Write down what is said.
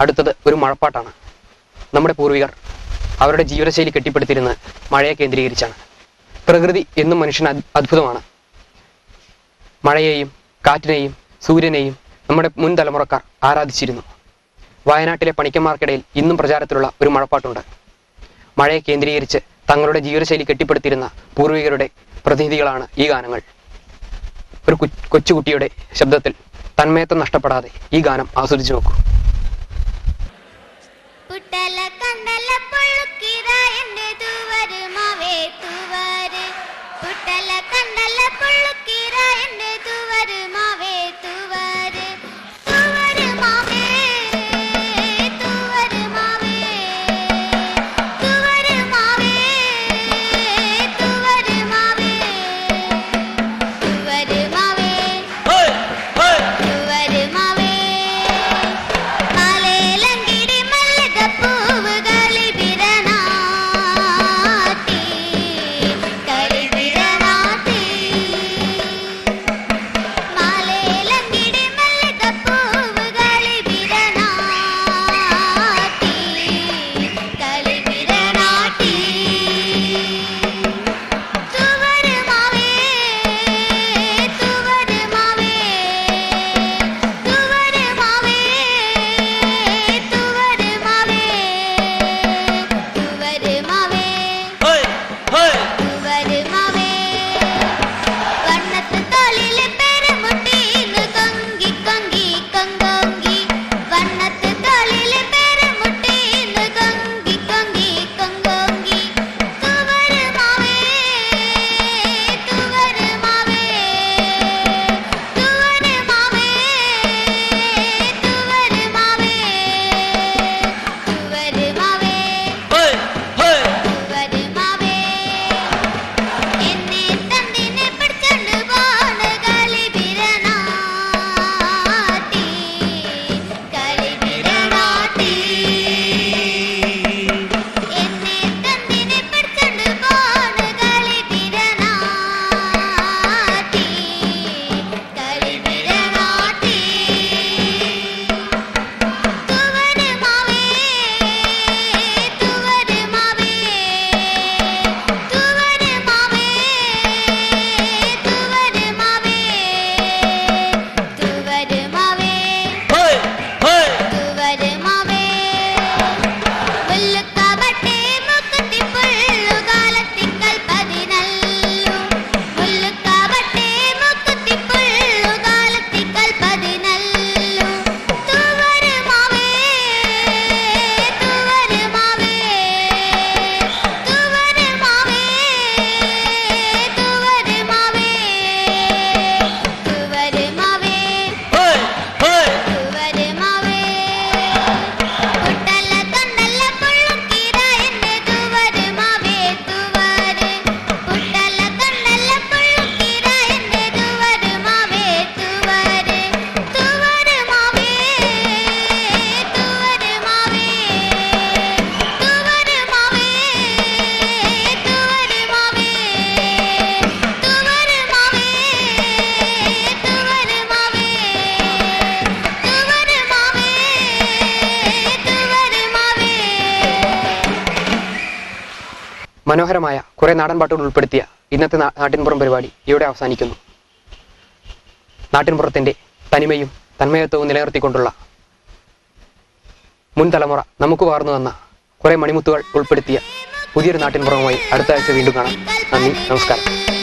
അടുത്തത് ഒരു മഴപ്പാട്ടാണ്. നമ്മുടെ പൂർവികർ അവരുടെ ജീവിതശൈലി കെട്ടിപ്പടുത്തിരുന്നത് മഴയെ കേന്ദ്രീകരിച്ചാണ്. പ്രകൃതി എന്നും മനുഷ്യന് അത്ഭുതമാണ്. മഴയെയും കാറ്റിനെയും സൂര്യനെയും നമ്മുടെ മുൻ തലമുറക്കാർ ആരാധിച്ചിരുന്നു. വയനാട്ടിലെ പണിക്കന്മാർക്കിടയിൽ ഇന്നും പ്രചാരത്തിലുള്ള ഒരു മഴപ്പാട്ടുണ്ട്. മഴയെ കേന്ദ്രീകരിച്ച് തങ്ങളുടെ ജീവിതശൈലി കെട്ടിപ്പടുത്തിരുന്ന പൂർവികരുടെ പ്രതിനിധികളാണ് ഈ ഗാനങ്ങൾ. ഒരു കൊച്ചുകുട്ടിയുടെ ശബ്ദത്തിൽ തന്മയത്വം നഷ്ടപ്പെടാതെ ഈ ഗാനം ആസ്വദിച്ചു നോക്കൂ. புத்தல கண்டல பழுக்கி മനോഹരമായ കുറെ നാടൻ പാട്ടുകൾ ഉൾപ്പെടുത്തിയ ഇന്നത്തെ നാട്ടിൻപുറം പരിപാടി ഇവിടെ അവസാനിക്കുന്നു. നാട്ടിൻപുറത്തിന്റെ തനിമയും തന്മയത്വവും നിലനിർത്തിക്കൊണ്ടുള്ള മുൻ തലമുറ നമുക്ക് വാർന്നു തന്ന കുറെ മണിമുത്തുകൾ ഉൾപ്പെടുത്തിയ പുതിയൊരു നാട്ടിൻപുറവുമായി അടുത്ത ആഴ്ച വീണ്ടും കാണാം. നന്ദി നമസ്കാരം നമസ്കാരം.